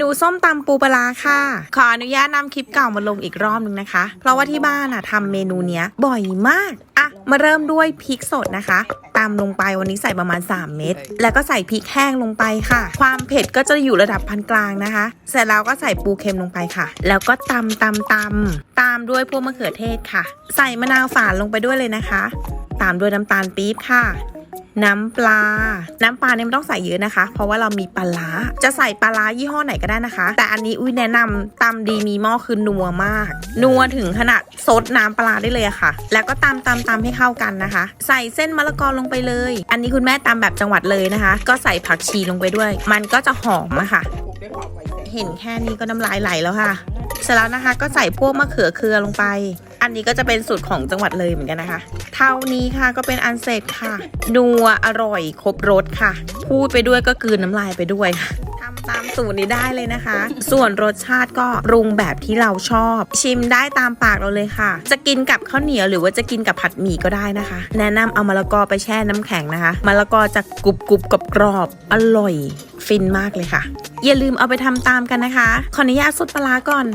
นูส้มตำปูปลาค่ะ ขออนุญาตนำคลิปเก่ามาลงอีกรอบนึงนะคะ เพราะว่าที่บ้านอะทำเมนูเนี้ยบ่อยมากอะมาเริ่มด้วยพริกสดนะคะตำลงไปวันนี้ใส่ประมาณ 3 เม็ดแล้วก็ใส่พริกแห้งลงไปค่ะ ความเผ็ดก็จะอยู่ระดับปานกลางนะคะ เสร็จแล้วก็ใส่ปูเค็มลงไปค่ะ แล้วก็ตำตำตำตามด้วยพวกมะเขือเทศค่ะ ใส่มะนาวฝานลงไปด้วยเลยนะคะ ตามด้วยน้ำตาลปี๊บค่ะ น้ำปลา น้ำปลาเนี่ยไม่ต้องใส่เยอะนะคะ เพราะว่าเรามีปลาร้าจะใส่ปลาร้ายี่ห้อไหนก็ได้นะคะ แต่อันนี้อุ้ยแนะนำตำดีมีหม้อคือนัวมาก นัวถึงขนาดซดน้ำปลาได้เลยะค่ะ แล้วก็ตำตำตำให้เข้ากันนะคะ ใส่เส้นมะละกอลงไปเลย อันนี้คุณแม่ตำแบบจังหวัดเลยนะคะ ก็ใส่ผักชีลงไปด้วย มันก็จะหอมอะค่ะ เห็นแค่นี้ก็น้ำลายไหลแล้วค่ะ เสร็จแล้วนะคะก็ใส่พวกมะเขือเคือลงไปอันนี้ก็จะเป็นสูตรของจังหวัดเลยเหมือนกันนะคะ เท่านี้ค่ะก็เป็นอันเสร็จค่ะ นัวอร่อยครบรสค่ะ พูดไปด้วยก็กืนน้ำลายไปด้วยค่ะทำตามสูตรนี้ได้เลยนะคะ ส่วนรสชาติก็ปรุงแบบที่เราชอบ ชิมได้ตามปากเราเลยค่ะ จะกินกับข้าวเหนียวหรือว่าจะกินกับผัดหมี่ก็ได้นะคะ แนะนำเอามะละกอไปแช่น้ำแข็งนะคะมะละกอจะกรุบกรุบกับกรอบอร่อย ฟินมากเลยค่ะ อย่าลืมเอาไปทำตามกันนะคะ ขออนุญาตสดปลาก่อน